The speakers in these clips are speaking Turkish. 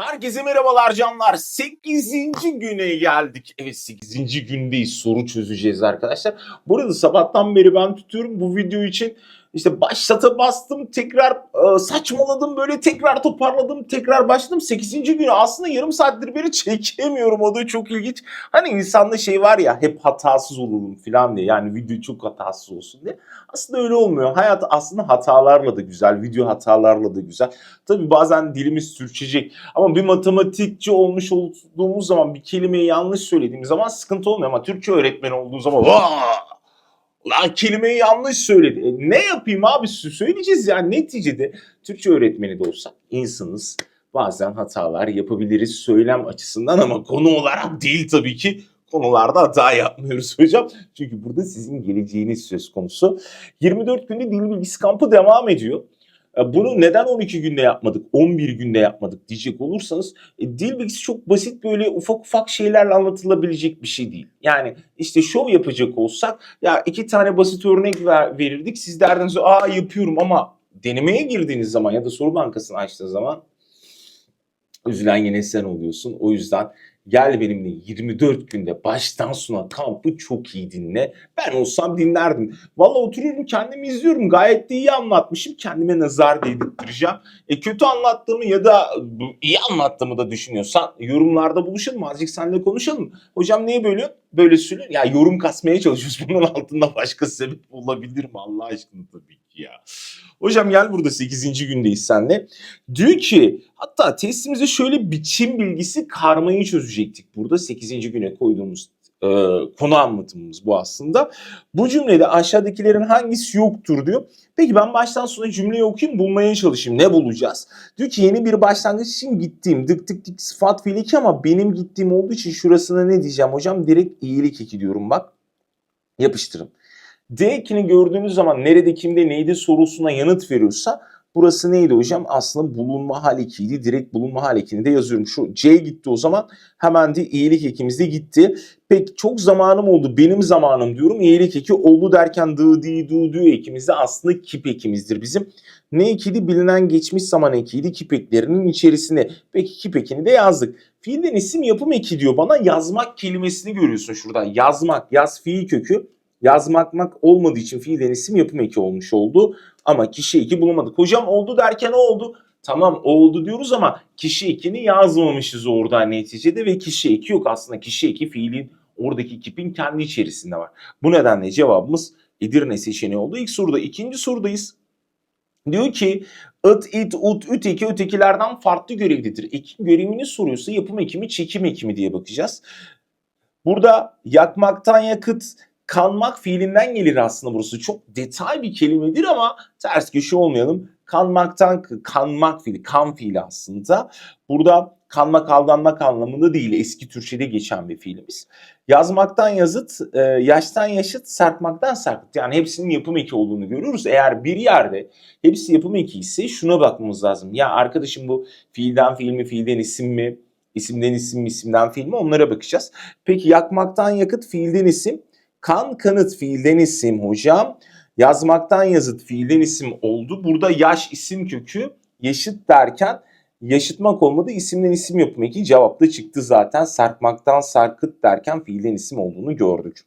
Herkese merhabalar canlar. 8. güne geldik. Evet 8. gündeyiz. Soru çözeceğiz arkadaşlar. Bu arada sabahtan beri ben tutuyorum bu video için. İşte başlata bastım tekrar e, saçmaladım böyle tekrar toparladım tekrar başladım 8. günü aslında yarım saattir beri çekemiyorum o da çok ilginç. Hani insanda şey var ya hep hatasız olurum falan diye yani video çok hatasız olsun diye. Aslında öyle olmuyor. Hayat aslında hatalarla da güzel, video hatalarla da güzel. Tabii bazen dilimiz sürçecek ama bir matematikçi olmuş olduğumuz zaman bir kelimeyi yanlış söylediğimiz zaman sıkıntı olmuyor ama Türkçe öğretmeni olduğu zaman "Vaa! Lan kelimeyi yanlış söyledi. E, ne yapayım abi söyleyeceğiz yani neticede Türkçe öğretmeni de olsak insanız. Bazen hatalar yapabiliriz söylem açısından ama konu olarak değil tabii ki. Konularda hata yapmıyoruz hocam. Çünkü burada sizin geleceğiniz söz konusu. 24 günde dil bilgisi kampı devam ediyor. E, Bunu neden 12 günde yapmadık, 11 günde yapmadık diyecek olursanız e, dil bilgisi çok basit böyle ufak ufak şeylerle anlatılabilecek bir şey değil. Yani işte şov yapacak olsak ya iki tane basit örnek ver, verirdik. Siz derdiniz aa yapıyorum ama denemeye girdiğiniz zaman ya da soru bankasını açtığınız zaman üzülen yine sen oluyorsun. O yüzden gel benimle 24 günde baştan sona kampı çok iyi dinle. Ben olsam dinlerdim. Valla oturuyorum kendimi izliyorum. Gayet de iyi anlatmışım. Kendime nazar değdirttireceğim. E kötü anlattığımı ya da iyi anlattığımı da düşünüyorsan yorumlarda buluşalım. Azıcık seninle konuşalım. Hocam niye böyle? Böyle söylüyor. Ya yorum kasmaya çalışıyoruz. Bunun altında başka sebep olabilir mi Allah aşkına tabii ya. Hocam gel burada 8. gündeyiz seninle. Diyor ki hatta testimize şöyle biçim bilgisi karmayı çözecektik. Burada 8. güne koyduğumuz e, konu anlatımımız bu aslında. Bu cümlede aşağıdakilerin hangisi yoktur diyor. Peki ben baştan sona cümleyi okuyayım bulmaya çalışayım. Ne bulacağız? Diyor ki yeni bir başlangıç için gittiğim dık dık dık sıfat fiil iki ama benim gittiğim olduğu için şurasına ne diyeceğim hocam? Direkt iyilik eki diyorum bak. Yapıştırın. D ekini gördüğünüz zaman nerede kimde neydi sorusuna yanıt veriyorsa burası neydi hocam? Aslında bulunma hal ekiydi. Direkt bulunma hal ekini de yazıyorum. Şu C gitti o zaman hemen de iyilik ekimiz de gitti. Peki çok zamanım oldu. Benim zamanım diyorum. İyilik eki oldu derken dı di du du ekimiz de aslında kip ekimizdir bizim. Ne ekiydi? Bilinen geçmiş zaman ekiydi. Kip eklerinin içerisinde. Peki kip ekini de yazdık. Fiilden isim yapım eki diyor bana. Yazmak kelimesini görüyorsun şurada. Yazmak, yaz fiil kökü. Yazmakmak olmadığı için fiilden isim yapım eki olmuş oldu. Ama kişi eki bulamadık. Hocam oldu derken oldu. Tamam oldu diyoruz ama kişi ekini yazmamışız orada neticede ve kişi eki yok. Aslında kişi eki fiilin oradaki kipin kendi içerisinde var. Bu nedenle cevabımız Edirne seçeneği oldu. İlk soruda ikinci sorudayız. Diyor ki it, it, ut, üteki ötekilerden farklı görevlidir. Ekin görevini soruyorsa yapım ekimi, çekim ekimi diye bakacağız. Burada yakmaktan yakıt, kanmak fiilinden gelir aslında burası. Çok detay bir kelimedir ama ters köşe olmayalım. Kanmaktan kanmak fiili, kan fiili aslında. Burada kanmak aldanmak anlamında değil. Eski Türkçe'de geçen bir fiilimiz. Yazmaktan yazıt, e, yaştan yaşıt, serpmaktan serpit. Yani hepsinin yapım eki olduğunu görüyoruz. Eğer bir yerde hepsi yapım eki ise şuna bakmamız lazım. Ya arkadaşım bu fiilden fiil mi, fiilden isim mi, isimden isim isimden fiil mi onlara bakacağız. Peki yakmaktan yakıt fiilden isim, kan kanıt fiilden isim hocam. Yazmaktan yazıt fiilden isim oldu. Burada yaş isim kökü yaşıt derken yaşıtmak olmadı isimden isim yapım eki cevap da çıktı zaten. Sarkmaktan sarkıt derken fiilden isim olduğunu gördük.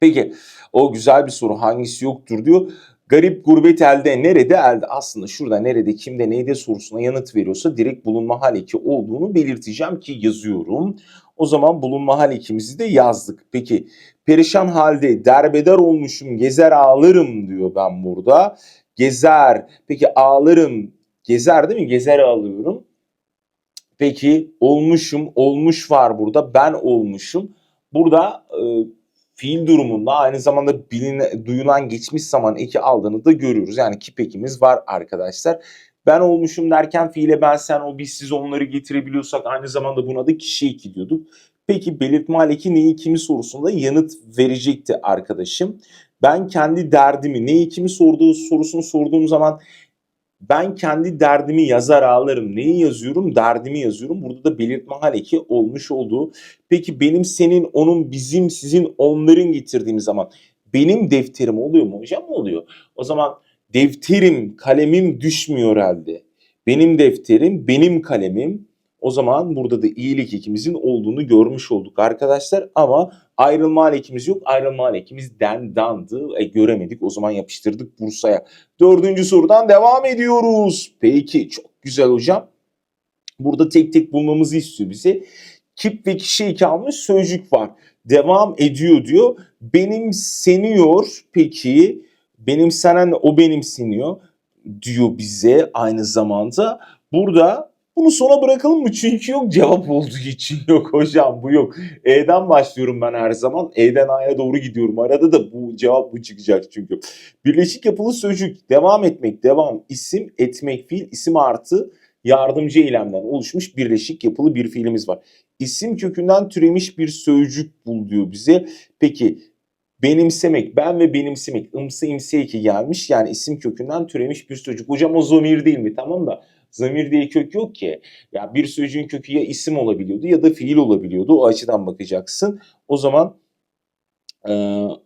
Peki o güzel bir soru hangisi yoktur diyor. Garip gurbet elde nerede elde aslında şurada nerede kimde neyde sorusuna yanıt veriyorsa direkt bulunma hal eki olduğunu belirteceğim ki yazıyorum. O zaman bulunma hal ekimizi de yazdık. Peki perişan halde derbeder olmuşum gezer ağlarım diyor ben burada. Gezer peki ağlarım gezer değil mi gezer ağlıyorum. Peki olmuşum olmuş var burada ben olmuşum. Burada e, fiil durumunda aynı zamanda biline, duyulan geçmiş zaman eki aldığını da görüyoruz. Yani kip ekimiz var arkadaşlar. Ben olmuşum derken fiile ben sen o biz siz onları getirebiliyorsak aynı zamanda buna da kişi eki diyorduk. Peki belirtme hal eki neyi kimi sorusunda yanıt verecekti arkadaşım. Ben kendi derdimi neyi kimi sorduğu sorusunu sorduğum zaman ben kendi derdimi yazar ağlarım. Neyi yazıyorum? Derdimi yazıyorum. Burada da belirtme hal eki olmuş olduğu. Peki benim, senin, onun, bizim, sizin, onların getirdiğim zaman benim defterim oluyor mu hocam? Oluyor. O zaman defterim, kalemim düşmüyor halde. Benim defterim, benim kalemim O zaman burada da iyilik ekimizin olduğunu görmüş olduk arkadaşlar. Ama ayrılma ekimiz yok. Ayrılma ekimiz den dandı. E, göremedik. O zaman yapıştırdık Bursa'ya. Dördüncü sorudan devam ediyoruz. Peki çok güzel hocam. Burada tek tek bulmamızı istiyor bize. Kip ve kişi eki almış sözcük var. Devam ediyor diyor. Benimseniyor peki. Benimsenen o benimseniyor diyor bize aynı zamanda. Burada bunu sona bırakalım mı? Çünkü yok cevap olduğu için yok hocam bu yok. E'den başlıyorum ben her zaman. E'den A'ya doğru gidiyorum. Arada da bu cevap bu çıkacak çünkü. Birleşik yapılı sözcük devam etmek, devam, isim, etmek, fiil, isim artı yardımcı eylemden oluşmuş birleşik yapılı bir fiilimiz var. İsim kökünden türemiş bir sözcük bul diyor bize. Peki benimsemek, ben ve benimsemek, ımsı imsi eki gelmiş. Yani isim kökünden türemiş bir sözcük. Hocam o zamir değil mi? Tamam da zamir diye kök yok ki. Ya bir sözcüğün kökü ya isim olabiliyordu ya da fiil olabiliyordu. O açıdan bakacaksın. O zaman e,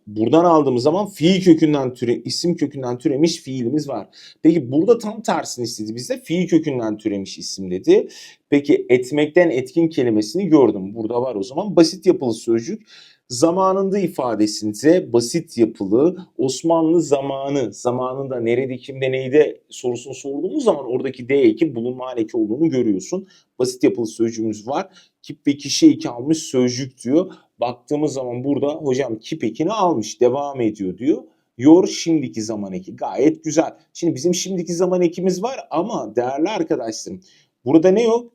buradan aldığımız zaman fiil kökünden türe, isim kökünden türemiş fiilimiz var. Peki burada tam tersini istedi bize. Fiil kökünden türemiş isim dedi. Peki etmekten etkin kelimesini gördüm. Burada var o zaman. Basit yapılı sözcük zamanında ifadesinde basit yapılı Osmanlı zamanı zamanında nerede kimde neyde sorusunu sorduğumuz zaman oradaki D eki bulunma eki olduğunu görüyorsun. Basit yapılı sözcüğümüz var. Kip ve kişi eki almış sözcük diyor. Baktığımız zaman burada hocam kip ekini almış devam ediyor diyor. Yor şimdiki zaman eki gayet güzel. Şimdi bizim şimdiki zaman ekimiz var ama değerli arkadaşlarım burada ne yok?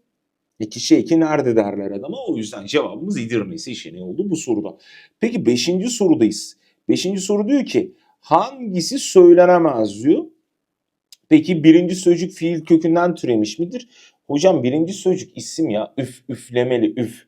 E kişi eki nerede derler adama. O yüzden cevabımız İdirne seçeneği oldu bu soruda. Peki beşinci sorudayız. Beşinci soru diyor ki hangisi söylenemez diyor. Peki birinci sözcük fiil kökünden türemiş midir? Hocam birinci sözcük isim ya üf üflemeli üf.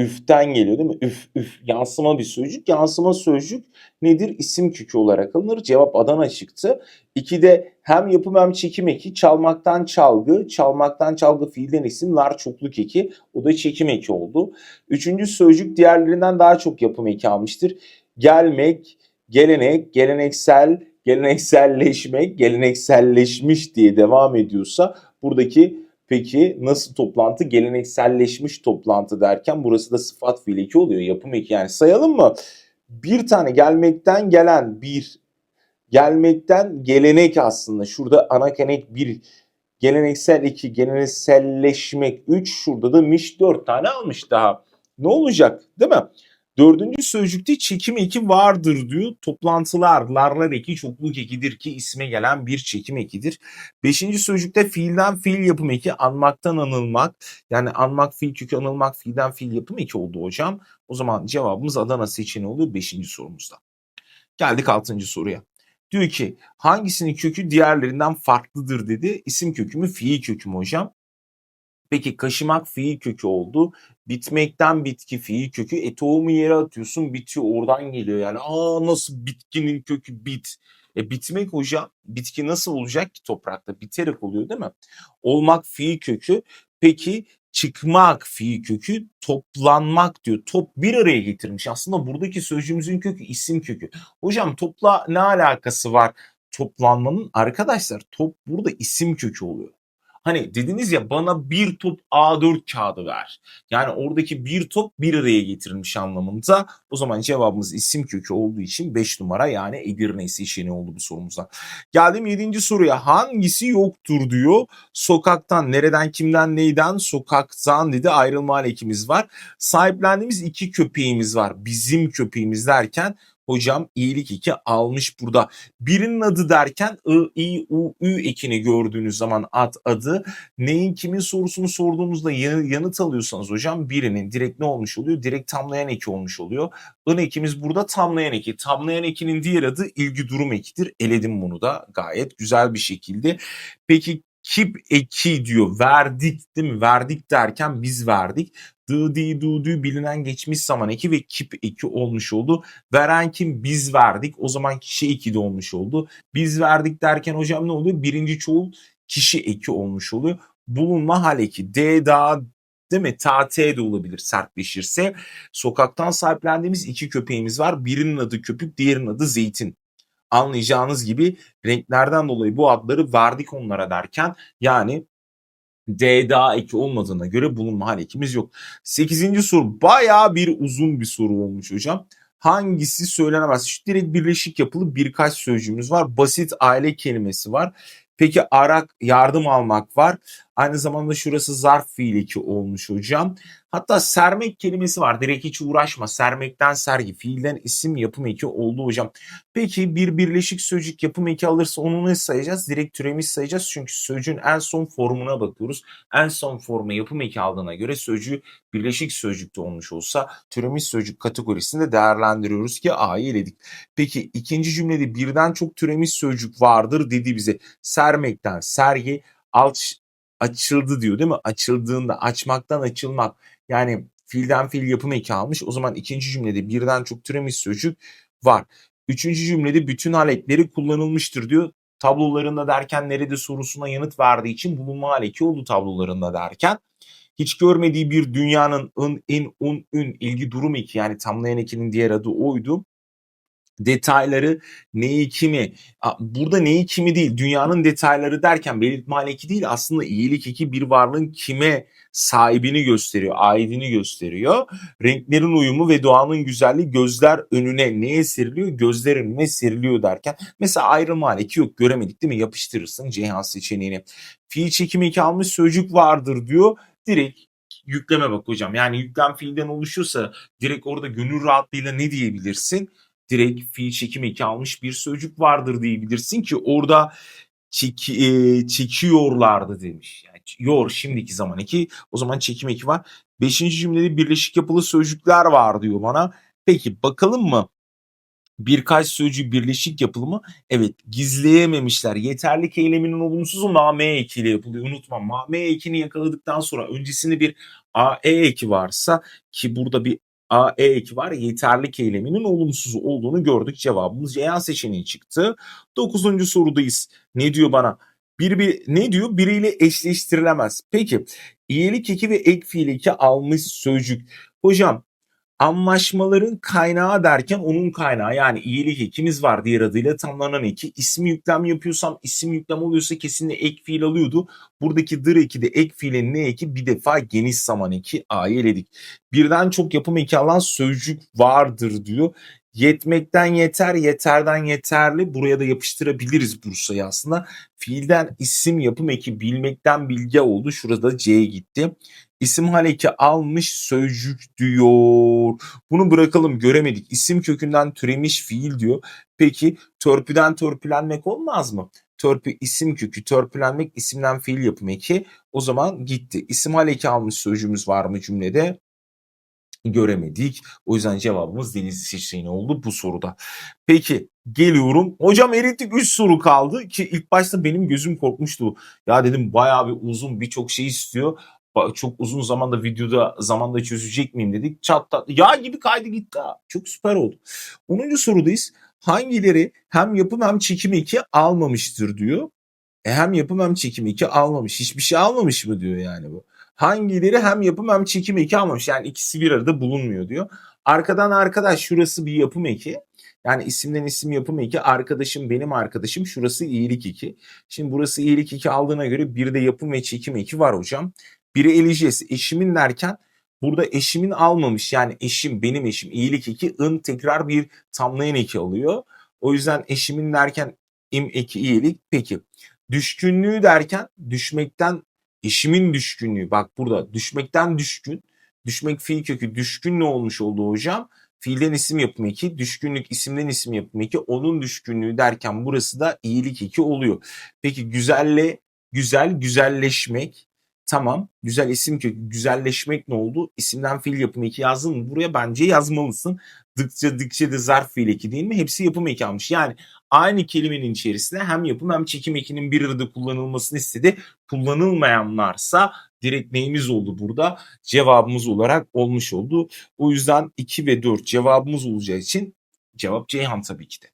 Üften geliyor değil mi? Üf üf yansıma bir sözcük. Yansıma sözcük nedir? İsim kökü olarak alınır. Cevap Adana çıktı. İkide hem yapım hem çekim eki. Çalmaktan çalgı. Çalmaktan çalgı fiilden isim. Lar çokluk eki. O da çekim eki oldu. Üçüncü sözcük diğerlerinden daha çok yapım eki almıştır. Gelmek, gelenek, geleneksel, gelenekselleşmek, gelenekselleşmiş diye devam ediyorsa buradaki Peki nasıl toplantı? Gelenekselleşmiş toplantı derken burası da sıfat fiil eki oluyor. Yapım eki yani sayalım mı? Bir tane gelmekten gelen bir gelmekten gelenek aslında. Şurada ana kenek bir geleneksel iki gelenekselleşmek üç şurada da miş dört tane almış daha. Ne olacak değil mi? Dördüncü sözcükte çekim eki vardır diyor. Toplantılar, larlar eki çokluk ekidir ki isme gelen bir çekim ekidir. Beşinci sözcükte fiilden fiil yapım eki anmaktan anılmak. Yani anmak fiil kökü anılmak fiilden fiil yapım eki oldu hocam. O zaman cevabımız Adana seçeneği oluyor beşinci sorumuzda. Geldik altıncı soruya. Diyor ki hangisinin kökü diğerlerinden farklıdır dedi. İsim kökü mü fiil kökü mü hocam? Peki kaşımak fiil kökü oldu. Bitmekten bitki fiil kökü. E tohumu yere atıyorsun bitiyor oradan geliyor yani. Aa nasıl bitkinin kökü bit. E bitmek hocam bitki nasıl olacak ki toprakta? Biterek oluyor değil mi? Olmak fiil kökü. Peki çıkmak fiil kökü toplanmak diyor. Top bir araya getirmiş. Aslında buradaki sözcüğümüzün kökü isim kökü. Hocam topla ne alakası var toplanmanın? Arkadaşlar top burada isim kökü oluyor. Hani dediniz ya bana bir top A4 kağıdı ver. Yani oradaki bir top bir araya getirilmiş anlamında. O zaman cevabımız isim kökü olduğu için 5 numara yani Edirne seçeneği oldu bu sorumuzda. Geldim 7. soruya hangisi yoktur diyor. Sokaktan nereden kimden neyden sokaktan dedi ayrılma ekimiz var. Sahiplendiğimiz iki köpeğimiz var. Bizim köpeğimiz derken hocam iyilik eki almış burada. Birinin adı derken I, I, U, Ü ekini gördüğünüz zaman ad adı. Neyin kimin sorusunu sorduğunuzda yanıt alıyorsanız hocam birinin direkt ne olmuş oluyor? Direkt tamlayan eki olmuş oluyor. Ön ekimiz burada tamlayan eki. Tamlayan ekinin diğer adı ilgi durum ekidir. Eledim bunu da gayet güzel bir şekilde. Peki kip eki diyor. Verdik değil mi? Verdik derken biz verdik. Dı, di, du, dü bilinen geçmiş zaman eki ve kip eki olmuş oldu. Veren kim? Biz verdik. O zaman kişi eki de olmuş oldu. Biz verdik derken hocam ne oluyor? Birinci çoğul kişi eki olmuş oluyor. Bulunma hal eki. D, da, değil mi? Ta, T de olabilir sertleşirse. Sokaktan sahiplendiğimiz iki köpeğimiz var. Birinin adı köpük, diğerinin adı zeytin anlayacağınız gibi renklerden dolayı bu adları verdik onlara derken yani D daha eki olmadığına göre bulunma hal ekimiz yok. Sekizinci soru bayağı bir uzun bir soru olmuş hocam. Hangisi söylenemez? Şu direkt birleşik yapılı birkaç sözcüğümüz var. Basit aile kelimesi var. Peki arak yardım almak var. Aynı zamanda şurası zarf fiil eki olmuş hocam. Hatta sermek kelimesi var. Direkt hiç uğraşma. Sermekten sergi. Fiilden isim yapım eki oldu hocam. Peki bir birleşik sözcük yapım eki alırsa onu ne sayacağız? Direkt türemiş sayacağız. Çünkü sözcüğün en son formuna bakıyoruz. En son formu yapım eki aldığına göre sözcüğü birleşik sözcükte olmuş olsa türemiş sözcük kategorisinde değerlendiriyoruz ki A'yı eledik. Peki ikinci cümlede birden çok türemiş sözcük vardır dedi bize. Sermekten sergi, alç, açıldı diyor değil mi? Açıldığında açmaktan açılmak yani fiilden fiil yapım eki almış. O zaman ikinci cümlede birden çok türemiş sözcük var. Üçüncü cümlede bütün aletleri kullanılmıştır diyor. Tablolarında derken nerede sorusuna yanıt verdiği için bulunma hal eki oldu tablolarında derken. Hiç görmediği bir dünyanın ın, in, un, ün ilgi durum eki yani tamlayan ekinin diğer adı oydu detayları neyi kimi burada neyi kimi değil dünyanın detayları derken belirtme eki değil aslında iyilik eki bir varlığın kime sahibini gösteriyor aidini gösteriyor. Renklerin uyumu ve doğanın güzelliği gözler önüne neye seriliyor? Gözler önüne seriliyor derken. Mesela ayrılma hal eki yok göremedik değil mi? Yapıştırırsın Ceyhan seçeneğini. Fiil çekimi eki almış sözcük vardır diyor direkt yükleme bak hocam. Yani yüklem fiilden oluşuyorsa direkt orada gönül rahatlığıyla ne diyebilirsin direkt fiil çekim eki almış bir sözcük vardır diyebilirsin ki orada çeki, e, çekiyorlardı demiş. Yani yor şimdiki zaman eki o zaman çekim eki var. Beşinci cümlede birleşik yapılı sözcükler var diyor bana. Peki bakalım mı? Birkaç sözcüğü birleşik yapılı mı? Evet gizleyememişler. Yeterlik eyleminin olumsuzu mame ekiyle yapılıyor. Unutma mame ekini yakaladıktan sonra öncesinde bir ae eki varsa ki burada bir A, E eki var. Yeterlik eyleminin olumsuz olduğunu gördük. Cevabımız Ceyhan seçeneği çıktı. Dokuzuncu sorudayız. Ne diyor bana? Bir, bir ne diyor? Biriyle eşleştirilemez. Peki iyilik eki ve ek fiil eki almış sözcük. Hocam anlaşmaların kaynağı derken onun kaynağı yani iyilik ekimiz var diğer adıyla tamlanan eki. İsmi yüklem yapıyorsam isim yüklem oluyorsa kesinlikle ek fiil alıyordu. Buradaki dır eki de ek fiilin ne eki bir defa geniş zaman eki A'yı eledik. Birden çok yapım eki alan sözcük vardır diyor. Yetmekten yeter, yeterden yeterli. Buraya da yapıştırabiliriz Bursa'yı aslında. Fiilden isim yapım eki bilmekten bilge oldu. Şurada C'ye gitti. İsim hal eki almış sözcük diyor. Bunu bırakalım göremedik. İsim kökünden türemiş fiil diyor. Peki törpüden törpülenmek olmaz mı? Törpü isim kökü, törpülenmek isimden fiil yapım eki. O zaman gitti. İsim hal eki almış sözcüğümüz var mı cümlede? göremedik. O yüzden cevabımız Denizli seçeneği oldu bu soruda. Peki geliyorum. Hocam erittik 3 soru kaldı ki ilk başta benim gözüm korkmuştu. Ya dedim bayağı bir uzun birçok şey istiyor. Çok uzun zamanda videoda zamanda çözecek miyim dedik. Çat tat yağ gibi kaydı gitti ha. Çok süper oldu. 10. sorudayız. Hangileri hem yapım hem çekim eki almamıştır diyor. E hem yapım hem çekim eki almamış. Hiçbir şey almamış mı diyor yani bu. Hangileri hem yapım hem çekim eki almamış. Yani ikisi bir arada bulunmuyor diyor. Arkadan arkadaş şurası bir yapım eki. Yani isimden isim yapım eki. Arkadaşım benim arkadaşım. Şurası iyilik eki. Şimdi burası iyilik eki aldığına göre bir de yapım ve çekim eki var hocam. Biri eleyeceğiz. Eşimin derken burada eşimin almamış. Yani eşim benim eşim iyilik eki ın tekrar bir tamlayan eki alıyor. O yüzden eşimin derken im eki iyilik. Peki düşkünlüğü derken düşmekten eşimin düşkünlüğü bak burada düşmekten düşkün düşmek fiil kökü düşkün ne olmuş oldu hocam fiilden isim yapımı eki düşkünlük isimden isim yapımı eki onun düşkünlüğü derken burası da iyilik eki oluyor peki güzelle güzel güzelleşmek tamam güzel isim kökü güzelleşmek ne oldu isimden fiil yapımı eki yazdın mı buraya bence yazmalısın dıkça dıkça da zarf fiil eki değil mi hepsi yapım eki almış yani aynı kelimenin içerisinde hem yapım hem çekim ekinin bir arada kullanılmasını istedi. Kullanılmayanlarsa direkt neyimiz oldu burada? Cevabımız olarak olmuş oldu. O yüzden 2 ve 4 cevabımız olacağı için cevap Ceyhan tabii ki de.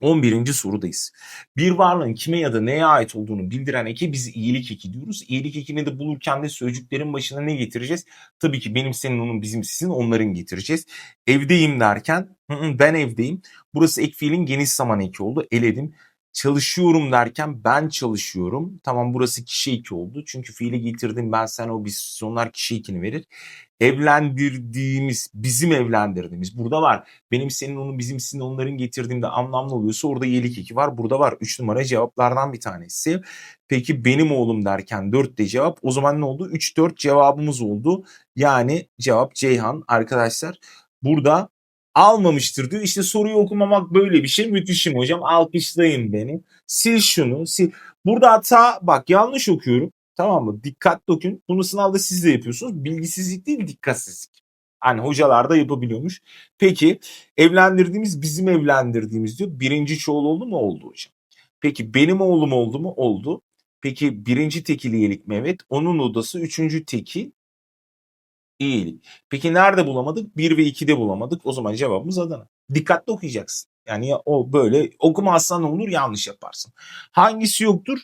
11. sorudayız. Bir varlığın kime ya da neye ait olduğunu bildiren eki biz iyilik eki diyoruz. İyilik ekini de bulurken de sözcüklerin başına ne getireceğiz? Tabii ki benim senin onun bizim sizin onların getireceğiz. Evdeyim derken hı hı, ben evdeyim. Burası ek fiilin geniş zaman eki oldu. Eledim. çalışıyorum derken ben çalışıyorum. Tamam burası kişi 2 oldu. Çünkü fiili getirdim ben sen o biz onlar kişi 2'ni verir. Evlendirdiğimiz, bizim evlendirdiğimiz burada var. Benim senin onu bizim sizin onların getirdiğimde anlamlı oluyorsa orada yelik 2 var. Burada var. 3 numara cevaplardan bir tanesi. Peki benim oğlum derken 4 de cevap. O zaman ne oldu? 3 4 cevabımız oldu. Yani cevap Ceyhan arkadaşlar. Burada almamıştır diyor. İşte soruyu okumamak böyle bir şey. Müthişim hocam. Alkışlayın beni. Sil şunu. Sil. Burada hata bak yanlış okuyorum. Tamam mı? Dikkatli okuyun. Bunu sınavda siz de yapıyorsunuz. Bilgisizlik değil dikkatsizlik. Hani hocalar da yapabiliyormuş. Peki evlendirdiğimiz bizim evlendirdiğimiz diyor. Birinci çoğul oldu mu? Oldu hocam. Peki benim oğlum oldu mu? Oldu. Peki birinci tekil iyilik mi? Evet. Onun odası üçüncü tekil iyilik. Peki nerede bulamadık? 1 ve 2'de bulamadık. O zaman cevabımız Adana. Dikkatli okuyacaksın. Yani ya o böyle okumazsan olur yanlış yaparsın. Hangisi yoktur?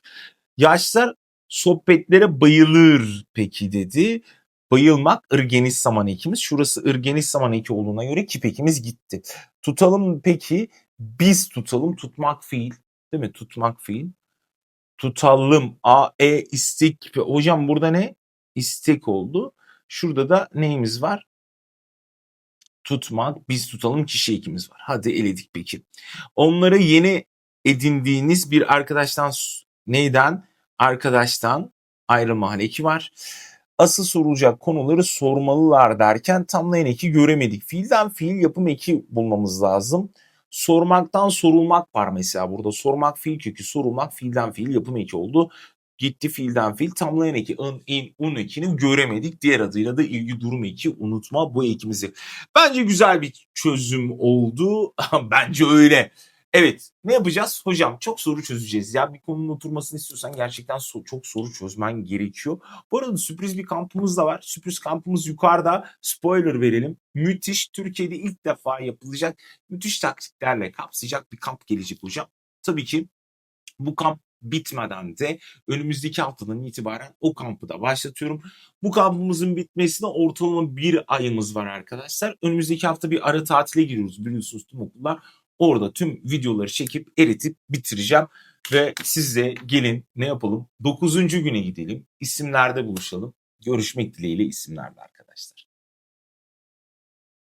Yaşlar sohbetlere bayılır peki dedi. Bayılmak ırgeniz zaman ekimiz. Şurası ırgeniz zaman eki olduğuna göre kip ekimiz gitti. Tutalım peki biz tutalım tutmak fiil. Değil mi? Tutmak fiil. Tutalım. A, E, istek. kipi. Hocam burada ne? İstek oldu. Şurada da neyimiz var? Tutmak, biz tutalım kişi ekimiz var. Hadi eledik peki. Onları yeni edindiğiniz bir arkadaştan neyden? Arkadaştan ayrılma hal eki var. Asıl sorulacak konuları sormalılar derken tamlayan eki göremedik. Fiilden fiil yapım eki bulmamız lazım. Sormaktan sorulmak var mesela burada. Sormak fiil kökü, sorulmak fiilden fiil yapım eki oldu. Gitti fiilden fiil tamlayan eki, ın, in, un ekini göremedik. Diğer adıyla da ilgi durum eki unutma bu ekimizi. Bence güzel bir çözüm oldu. Bence öyle. Evet ne yapacağız? Hocam çok soru çözeceğiz. Ya bir konunun oturmasını istiyorsan gerçekten so- çok soru çözmen gerekiyor. Bu arada sürpriz bir kampımız da var. Sürpriz kampımız yukarıda. Spoiler verelim. Müthiş Türkiye'de ilk defa yapılacak müthiş taktiklerle kapsayacak bir kamp gelecek hocam. Tabii ki bu kamp bitmeden de önümüzdeki haftadan itibaren o kampı da başlatıyorum. Bu kampımızın bitmesine ortalama bir ayımız var arkadaşlar. Önümüzdeki hafta bir ara tatile giriyoruz biliyorsunuz tüm okullar. Orada tüm videoları çekip eritip bitireceğim. Ve siz de gelin ne yapalım? 9. güne gidelim. İsimlerde buluşalım. Görüşmek dileğiyle isimlerde.